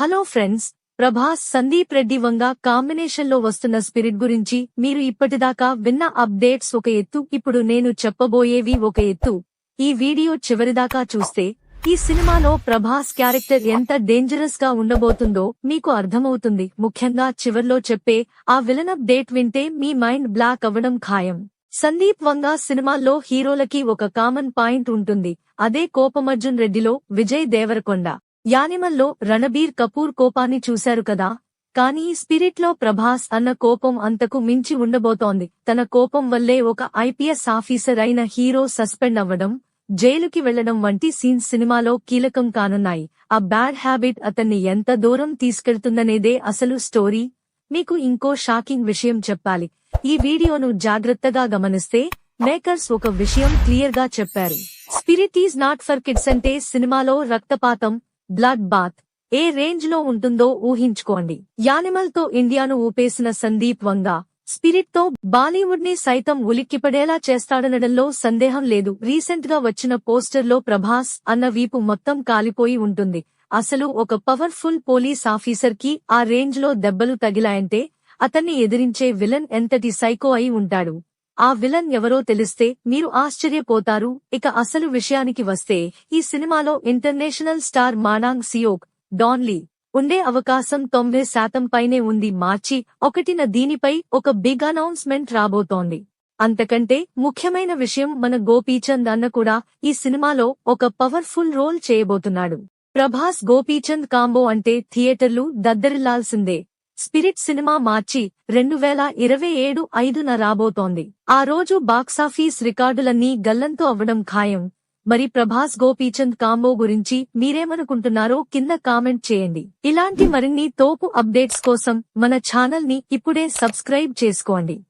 Hello friends Prabhas Sandeep Reddy Vanga కాంబినేషన్లో వస్తున్న spirit గురించి మీరు ఇప్పటిదాకా విన్న అప్డేట్స్ ఒక ఎత్తు. ఇప్పుడు నేను చెప్పబోయేవి ఒక ఎత్తు. ఈ వీడియో చివరిదాకా చూస్తే ఈ సినిమాలో ప్రభాస్ క్యారెక్టర్ ఎంత డేంజరస్గా ఉండబోతుందో మీకు అర్థమవుతుంది. ముఖ్యంగా చివర్లో చెప్పే ఆ విలన్ అప్డేట్ వింటే మీ మైండ్ బ్లాక్ అవ్వడం ఖాయం. సందీప్ వంగ సినిమాల్లో హీరోలకి ఒక కామన్ పాయింట్ ఉంటుంది. అదే కోపమర్జున్ రెడ్డిలో విజయ్ దేవరకొండ. యానిమల్లో రణబీర్ కపూర్ కోపాన్ని చూశారు కదా. కానీ స్పిరిట్లో ప్రభాస్ అన్న కోపం అంతకు మించి ఉండబోతోంది. తన కోపం వల్లే ఒక ఐపీఎస్ ఆఫీసర్ అయిన హీరో సస్పెండ్ అవ్వడం జైలుకి వెళ్ళడం వంటి సీన్స్ సినిమాలో కీలకం కానున్నాయి. ఆ బ్యాడ్ హ్యాబిట్ అతన్ని ఎంత దూరం తీసుకెళ్తుందనేదే అసలు స్టోరీ? మీకు ఇంకో షాకింగ్ విషయం చెప్పాలి. ఈ వీడియోను జాగ్రత్తగా గమనిస్తే మేకర్స్ ఒక విషయం క్లియర్గా చెప్పారు. Spirit is not for kids అంటే సినిమాలో రక్తపాతం బ్లడ్ బాత్. ఏ రేంజ్లో ఉంటుందో ఊహించుకోండి. యానిమల్తో ఇండియాను ఊపేసిన సందీప్ వంగ. స్పిరిట్తో బాలీవుడ్ని సైతం ఉలిక్కిపడేలా చేస్తాడనడంలో సందేహం లేదు. రీసెంట్గా వచ్చిన పోస్టర్లో ప్రభాస్ అన్న వీపు మొత్తం కాలిపోయి ఉంటుంది. అసలు ఒక పవర్ఫుల్ పోలీస్ ఆఫీసర్కి ఆ రేంజ్లో దెబ్బలు తగిలాయంటే అతన్ని ఎదిరించే విలన్ ఎంతటి సైకో అయి ఉంటాడు? ఆ విలన్ ఎవరో తెలిస్తే మీరు ఆశ్చర్యపోతారు. ఇక అసలు విషయానికి వస్తే ఈ సినిమాలో international star Ma Dong Seok Don Lee ఉండే అవకాశం తొంభై శాతం పైనే ఉంది. మార్చి ఒకటిన దీనిపై ఒక బిగ్ అనౌన్స్మెంట్ రాబోతోంది. అంతకంటే ముఖ్యమైన విషయం మన గోపీచంద్ అన్న కూడా ఈ సినిమాలో ఒక పవర్ఫుల్ రోల్ చేయబోతున్నాడు. ప్రభాస్ గోపీచంద్ కాంబో అంటే థియేటర్లు దద్దరిల్లాల్సిందే. స్పిరిట్ సినిమా మార్చి రెండు వేల ఇరవై ఏడు ఐదున రాబోతోంది. ఆ రోజు బాక్సాఫీస్ రికార్డులన్నీ గల్లంతో అవ్వడం ఖాయం. మరి ప్రభాస్ గోపీచంద్ కాంబో గురించి మీరేమనుకుంటున్నారో కింద కామెంట్ చేయండి. ఇలాంటి మరిన్ని తోపు అప్డేట్స్ కోసం మన ఛానల్ని ఇప్పుడే సబ్స్క్రైబ్ చేసుకోండి.